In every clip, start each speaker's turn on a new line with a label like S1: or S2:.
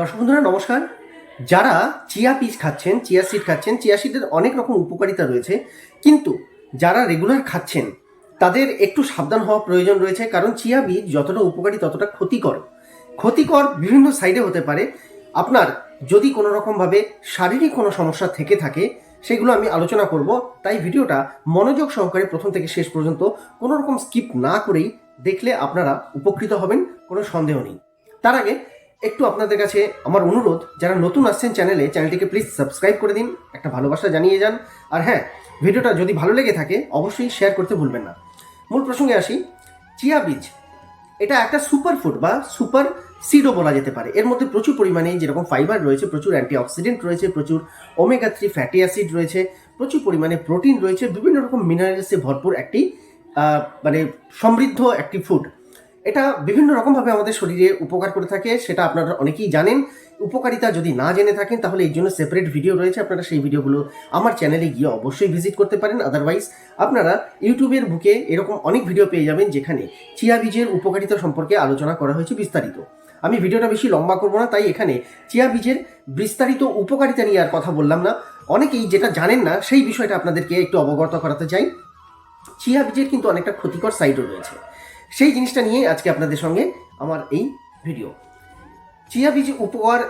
S1: দর্শক বন্ধুরা, নমস্কার। যারা চিয়া পিস খাচ্ছেন, চিয়া সিড খাচ্ছেন, চিয়া সিডের অনেক রকম উপকারিতা রয়েছে। কিন্তু যারা রেগুলার খাচ্ছেন, তাদের একটু সাবধান হওয়া প্রয়োজন রয়েছে, কারণ চিয়া বীজ যতটা উপকারী, ততটা ক্ষতিকর। ক্ষতিকর বিভিন্ন সাইডে হতে পারে। আপনার যদি কোনো রকমভাবে শারীরিক কোনো সমস্যা থেকে থাকে, সেগুলো আমি আলোচনা করব। তাই ভিডিওটা মনোযোগ সহকারে প্রথম থেকে শেষ পর্যন্ত কোনো রকম স্কিপ না করেই দেখলে আপনারা উপকৃত হবেন, কোনো সন্দেহ নেই। তার আগে একটু আপনাদের কাছে আমার অনুরোধ, যারা নতুন আসছেন চ্যানেলে, চ্যানেলটিকে প্লিজ সাবস্ক্রাইব করে দিন, একটা ভালোবাসা জানিয়ে যান। আর হ্যাঁ ভিডিওটা যদি ভালো লেগে থাকে, অবশ্যই শেয়ার করতে ভুলবেন না। মূল প্রসঙ্গে আসি, চিয়া বীজ, এটা একটা সুপার ফুড বা সুপার সিডও বলা যেতে পারে। এর মধ্যে প্রচুর পরিমাণে যেরকম ফাইবার রয়েছে, প্রচুর অ্যান্টিঅক্সিডেন্ট রয়েছে, প্রচুর ওমেগা থ্রি ফ্যাটি অ্যাসিড রয়েছে, প্রচুর পরিমাণে প্রোটিন রয়েছে, বিভিন্ন রকম মিনারেলসে ভরপুর একটি মানে সমৃদ্ধ একটি ফুড এটা বিভিন্ন রকমভাবে আমাদের শরীরে উপকার করে থাকে, সেটা আপনারা অনেকেই জানেন। উপকারিতা যদি না জেনে থাকেন, তাহলে এই জন্য সেপারেট ভিডিও রয়েছে। আপনারা সেই ভিডিওগুলো আমার চ্যানেলে গিয়ে অবশ্যই ভিজিট করতে পারেন। আদারওয়াইজ আপনারা ইউটিউবের বুকে এরকম অনেক ভিডিও পেয়ে যাবেন, যেখানে চিয়া বীজের উপকারিতা সম্পর্কে আলোচনা করা হয়েছে বিস্তারিত। আমি ভিডিওটা বেশি লম্বা করব না, তাই এখানে চিয়া বীজের বিস্তারিত উপকারিতা নিয়ে আর কথা বললাম না। অনেকেই যেটা জানেন না, সেই বিষয়টা আপনাদেরকে একটু অবগত করাতে চাই। চিয়া বীজের কিন্তু অনেকটা ক্ষতিকর সাইডও রয়েছে। সেই জিনিসটা নিয়ে আজকে আপনাদের সঙ্গে আমার এই ভিডিও চিয়া বীজ উপকার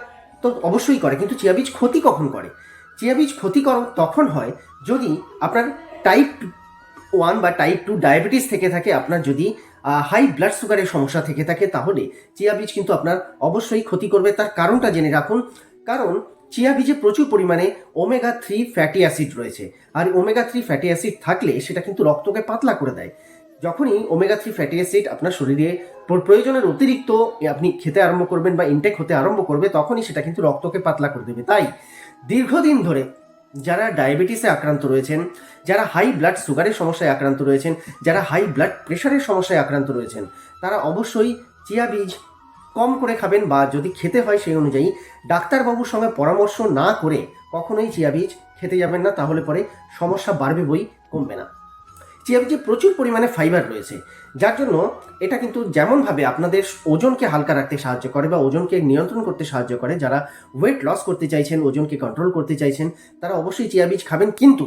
S1: তো অবশ্যই করে, কিন্তু চিয়া বীজ ক্ষতি কখন করে? চিয়া বীজ ক্ষতিকর তখন হয় যদি আপনার টাইপ ওয়ান বা টাইপ টু ডায়াবেটিস থেকে থাকে, আপনার যদি হাই ব্লাড সুগারের সমস্যা থেকে থাকে, তাহলে চিয়া বীজ কিন্তু আপনার অবশ্যই ক্ষতি করবে। তার কারণটা জেনে রাখুন, কারণ চিয়া বীজে প্রচুর পরিমাণে ওমেগা থ্রি ফ্যাটি অ্যাসিড রয়েছে। আর ওমেগা থ্রি ফ্যাটি অ্যাসিড থাকলে সেটা কিন্তু রক্তকে পাতলা করে দেয়। যখনই ওমেগা থ্রি ফ্যাটি অ্যাসিড আপনার শরীরে প্রয়োজনের অতিরিক্ত আপনি খেতে আরম্ভ করবেন বা ইনটেক হতে আরম্ভ করবে, তখনই সেটা কিন্তু রক্তকে পাতলা করে দেবে। তাই দীর্ঘদিন ধরে যারা ডায়াবেটিসে আক্রান্ত রয়েছেন, যারা হাই ব্লাড সুগারের সমস্যায় আক্রান্ত রয়েছেন, যারা হাই ব্লাড প্রেশারের সমস্যায় আক্রান্ত রয়েছেন, তারা অবশ্যই চিয়া বীজ কম করে খাবেন বা যদি খেতে হয় সেই অনুযায়ী ডাক্তারবাবুর সঙ্গে পরামর্শ না করে কখনোই চিয়া বীজ খেতে যাবেন না, তাহলে পরে সমস্যা বাড়বে বই কমবে না। চিয়া বীজে প্রচুর পরিমাণে ফাইবার রয়েছে, যার জন্য এটা কিন্তু যেমনভাবে আপনাদের ওজনকে হালকা রাখতে সাহায্য করে বা ওজনকে নিয়ন্ত্রণ করতে সাহায্য করে, যারা ওয়েট লস করতে চাইছেন, ওজনকে কন্ট্রোল করতে চাইছেন, তারা অবশ্যই চিয়া বীজ খাবেন, কিন্তু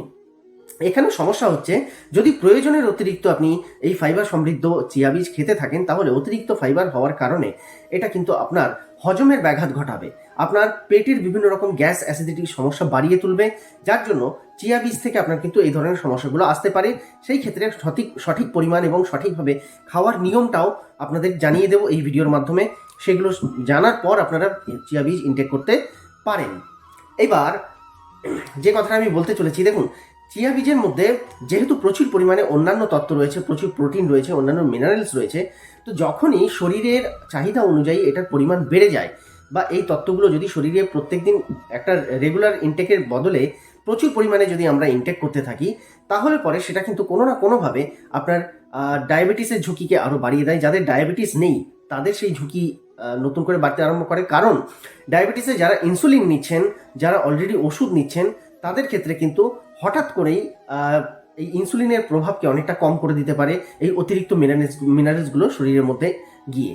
S1: এখানে সমস্যা হচ্ছে, যদি প্রয়োজনের অতিরিক্ত আপনি এই ফাইবার সমৃদ্ধ চিয়া বীজ খেতে থাকেন, তাহলে অতিরিক্ত ফাইবার হওয়ার কারণে এটা কিন্তু আপনার হজমের ব্যাঘাত ঘটাবে। আপনার পেটের বিভিন্ন রকম গ্যাস অ্যাসিডিটির সমস্যা বাড়িয়ে তুলবে, যার জন্য চিয়া বীজ থেকে আপনার কিন্তু এই ধরনের সমস্যাগুলো আসতে পারে। সেই ক্ষেত্রে সঠিক সঠিক পরিমাণ এবং সঠিকভাবে খাওয়ার নিয়মটাও আপনাদের জানিয়ে দেবো এই ভিডিওর মাধ্যমে। সেগুলো জানার পর আপনারা চিয়া বীজ ইনটেক করতে পারেন। এবার যে কথাটা আমি বলতে চলেছি, দেখুন চিয়া বীজের মধ্যে যেহেতু প্রচুর পরিমাণে অন্যান্য তত্ত্ব রয়েছে, প্রচুর প্রোটিন রয়েছে, অন্যান্য মিনারেলস রয়েছে, তো যখনই শরীরের চাহিদা অনুযায়ী এটার পরিমাণ বেড়ে যায় বা এই তত্ত্বগুলো যদি শরীরে প্রত্যেকদিন একটা রেগুলার ইনটেকের বদলে প্রচুর পরিমাণে যদি আমরা ইনটেক করতে থাকি, তাহলে পরে সেটা কিন্তু কোনো না কোনোভাবে আপনার ডায়াবেটিসের ঝুঁকিকে আরও বাড়িয়ে দেয়। যাদের ডায়াবেটিস নেই, তাদের সেই ঝুঁকি নতুন করে বাড়তে আরম্ভ করে। কারণ ডায়াবেটিসে যারা ইনসুলিন নিচ্ছেন, যারা অলরেডি ওষুধ নিচ্ছেন, তাদের ক্ষেত্রে কিন্তু হঠাৎ করেই এই ইনসুলিনের প্রভাবকে অনেকটা কম করে দিতে পারে এই অতিরিক্ত মিনারেলস, মিনারেলসগুলো শরীরের মধ্যে গিয়ে।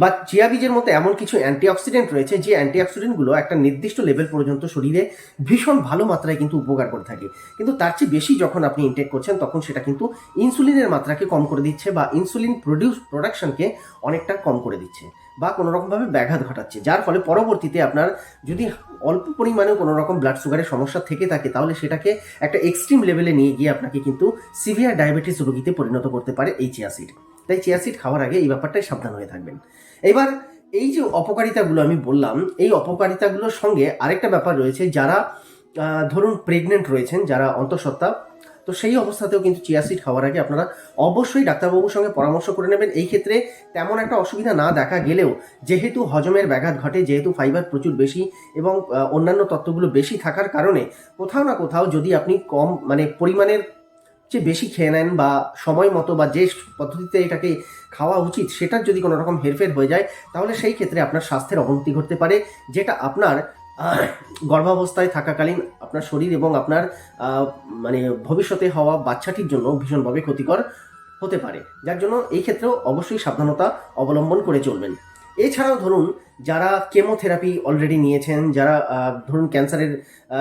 S1: বা চিয়া বীজের মতো এমন কিছু অ্যান্টিঅক্সিডেন্ট রয়েছে, যে অ্যান্টিঅক্সিডেন্টগুলো একটা নির্দিষ্ট লেভেল পর্যন্ত শরীরে ভীষণ ভালো মাত্রায় কিন্তু উপকার করে থাকে। কিন্তু তার চেয়ে বেশি যখন আপনি ইনটেক করছেন, তখন সেটা কিন্তু ইনসুলিনের মাত্রাকে কম করে দিচ্ছে বা ইনসুলিন প্রডিউস প্রোডাকশনকে অনেকটা কম করে দিচ্ছে। বা কোনো রকমভাবে ব্যাঘাত ঘটাচ্ছে। যার ফলে পরবর্তীতে আপনার যদি অল্প পরিমাণেও কোনো রকম ব্লাড সুগারের সমস্যা থেকে থাকে, তাহলে সেটাকে একটা এক্সট্রিম লেভেলে নিয়ে গিয়ে আপনাকে কিন্তু সিভিয়ার ডায়াবেটিস রোগীতে পরিণত করতে পারে এই চিয়াসিড তাই চিয়াসিড খাওয়ার আগে এই ব্যাপারটাই সাবধান হয়ে থাকবেন। এবার এই যে অপকারিতাগুলো আমি বললাম, এই অপকারিতাগুলোর সঙ্গে আরেকটা ব্যাপার রয়েছে, যারা ধরুন প্রেগনেন্ট রয়েছেন, যারা অন্তঃসত্ত্বা তো সেই অবস্থাতেও কিন্তু চিয়াসিড খাওয়ার আগে আপনারা অবশ্যই ডাক্তারবাবুর সঙ্গে পরামর্শ করে নেবেন। এই ক্ষেত্রে তেমন একটা অসুবিধা না দেখা গেলেও যেহেতু হজমের ব্যাঘাত ঘটে, যেহেতু ফাইবার প্রচুর বেশি এবং অন্যান্য তত্ত্বগুলো বেশি থাকার কারণে কোথাও না কোথাও যদি আপনি কম মানে পরিমাণের চেয়ে বেশি খেয়ে নেন বা সময় মতো বা যে পদ্ধতিতে এটাকে খাওয়া উচিত সেটার যদি কোনো রকম হেরফের হয়ে যায়, তাহলে সেই ক্ষেত্রে আপনার স্বাস্থ্যের অবনতি ঘটতে পারে, যেটা আপনার গর্ভাবস্থায় থাকাকালীন আপনার শরীর এবং আপনার মানে ভবিষ্যতে হওয়া বাচ্চাটির জন্য ভীষণভাবে ক্ষতিকর হতে পারে। যার জন্য এই ক্ষেত্রেও অবশ্যই সাবধানতা অবলম্বন করে চলবেন। এছাড়াও ধরুন, যারা কেমোথেরাপি অলরেডি নিয়েছেন, যারা ধরুন ক্যান্সারের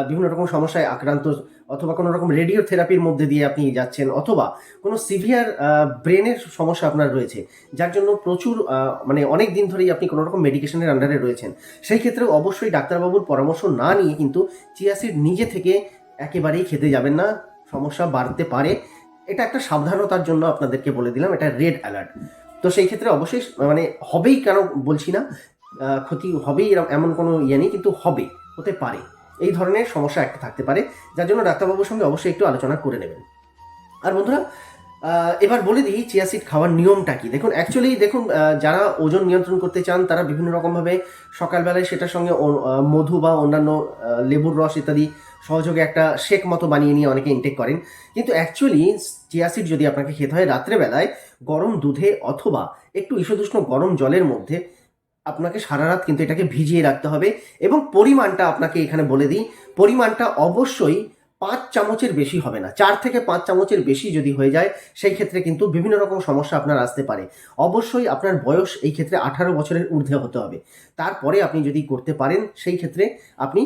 S1: বিভিন্ন রকম সমস্যায় আক্রান্ত অথবা কোনো রকম রেডিও থেরাপির মধ্যে দিয়ে আপনি যাচ্ছেন, অথবা কোনো সিভিয়ার ব্রেনের সমস্যা আপনার রয়েছে, যার জন্য প্রচুর মানে অনেক দিন ধরেই আপনি কোনো রকম মেডিকেশনের আন্ডারে রয়েছেন, সেই ক্ষেত্রে অবশ্যই ডাক্তারবাবুর পরামর্শ না নিয়ে কিন্তু চিয়াসিড নিজে থেকে একেবারেই খেতে যাবেন না, সমস্যা বাড়তে পারে। এটা একটা সাবধানতার জন্য আপনাদেরকে বলে দিলাম, এটা রেড অ্যালার্ট তো সেই ক্ষেত্রে অবশ্যই মানে হবেই কেন বলছি না ক্ষতি হবেই এমন কোনো ইয়ে নেই, কিন্তু হবে, হতে পারে। এই ধরনের সমস্যা একটা থাকতে পারে, যার জন্য ডাক্তারবাবুর সঙ্গে অবশ্যই একটু আলোচনা করে নেবেন। আর বন্ধুরা এবার বলে দিই চিয়াসিড খাওয়ার নিয়মটা কি? দেখুন অ্যাকচুয়ালি দেখুন যারা ওজন নিয়ন্ত্রণ করতে চান, তারা বিভিন্ন রকমভাবে সকালবেলায় সেটার সঙ্গে মধু বা অন্যান্য লেবুর রস ইত্যাদি সহযোগে একটা শেক মতো বানিয়ে নিয়ে অনেকে ইনটেক করেন। কিন্তু অ্যাকচুয়ালি চিয়াসিড যদি আপনাকে খেতে হয় রাত্রেবেলায়, গরম দুধে অথবা একটু ঈষদুষ্ণ গরম জলের মধ্যে আপনাকে সারা রাত কিন্তু এটাকে ভিজিয়ে রাখতে হবে এবং পরিমাণটা আপনাকে এখানে বলে দিই, পরিমাণটা অবশ্যই পাঁচ চামচের বেশি হবে না। চার থেকে পাঁচ চামচের বেশি যদি হয়ে যায়, সেই ক্ষেত্রে কিন্তু বিভিন্ন রকম সমস্যা আপনার আসতে পারে। অবশ্যই আপনার বয়স এই ক্ষেত্রে আঠারো বছরের ঊর্ধ্বে হতে হবে। তারপরে আপনি যদি করতে পারেন, সেই ক্ষেত্রে আপনি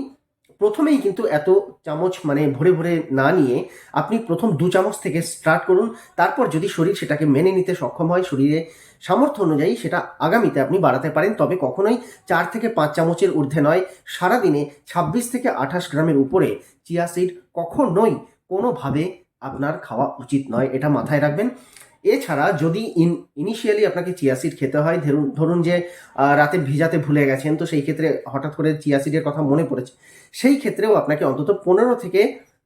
S1: প্রথমেই কিন্তু এত চামচ মানে ভরে ভরে না নিয়ে আপনি প্রথম দু চামচ থেকে স্টার্ট করুন, তারপর যদি শরীর সেটাকে মেনে নিতে সক্ষম হয়, শরীরে সামর্থ্য অনুযায়ী সেটা আগামীতে আপনি বাড়াতে পারেন, তবে কখনোই চার থেকে পাঁচ চামচের ঊর্ধ্বে নয়, সারাদিনে ছাব্বিশ থেকে আঠাশ গ্রামের উপরে চিয়া সিড কখনোই কোনোভাবে আপনার খাওয়া উচিত নয়, এটা মাথায় রাখবেন। এছাড়া যদি ইন ইনিশিয়ালি আপনাকে চিয়াসিড খেতে হয়, ধরুন ধরুন যে রাতে ভিজাতে ভুলে গেছেন, তো সেই ক্ষেত্রে হঠাৎ করে চিয়াসিডের কথা মনে পড়েছে। সেই ক্ষেত্রেও আপনাকে অন্তত পনেরো থেকে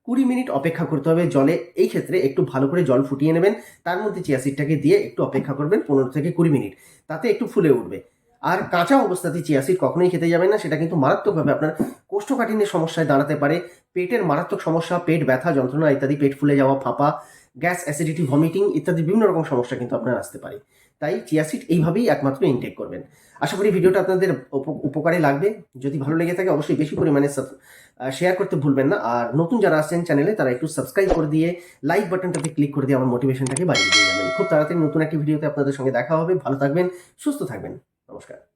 S1: কুড়ি মিনিট অপেক্ষা করতে হবে জলে। এই ক্ষেত্রে একটু ভালো করে জল ফুটিয়ে নেবেন, তার মধ্যে চিয়াসিডটাকে দিয়ে একটু অপেক্ষা করবেন পনেরো থেকে কুড়ি মিনিট, তাতে একটু ফুলে উঠবে। আর কাঁচা অবস্থাতে চিয়াসিড কখনোই খেতে যাবেন না, সেটা কিন্তু মারাত্মকভাবে আপনার কোষ্ঠকাঠিন্যের সমস্যায় দাঁড়াতে পারে। পেটের মারাত্মক সমস্যা, পেট ব্যথা, যন্ত্রণা ইত্যাদি, পেট ফুলে যাওয়া, ফাঁপা গ্যাস, অ্যাসিডিটি, ভমিটিং ইত্যাদি বিভিন্ন রকম সমস্যা কিন্তু আপনার আসতে পারে। তাই চিয়াসিড এইভাবেই একমাত্র ইনটেক করবেন। আশা করি ভিডিওটা আপনাদের উপ- উপকারে লাগবে। যদি ভালো লেগে থাকে অবশ্যই বেশি পরিমাণে শেয়ার করতে ভুলবেন না। আর নতুন যারা আসছেন চ্যানেলে তারা একটু সাবস্ক্রাইব করে দিয়ে লাইক বাটনটাতে ক্লিক করে দিয়ে আমার মোটিভেশনটাকে বাড়িয়ে দিয়ে যাবেন। খুব তাড়াতাড়ি নতুন একটি ভিডিওতে আপনাদের সঙ্গে দেখা হবে। ভালো থাকবেন, সুস্থ থাকবেন। নমস্কার।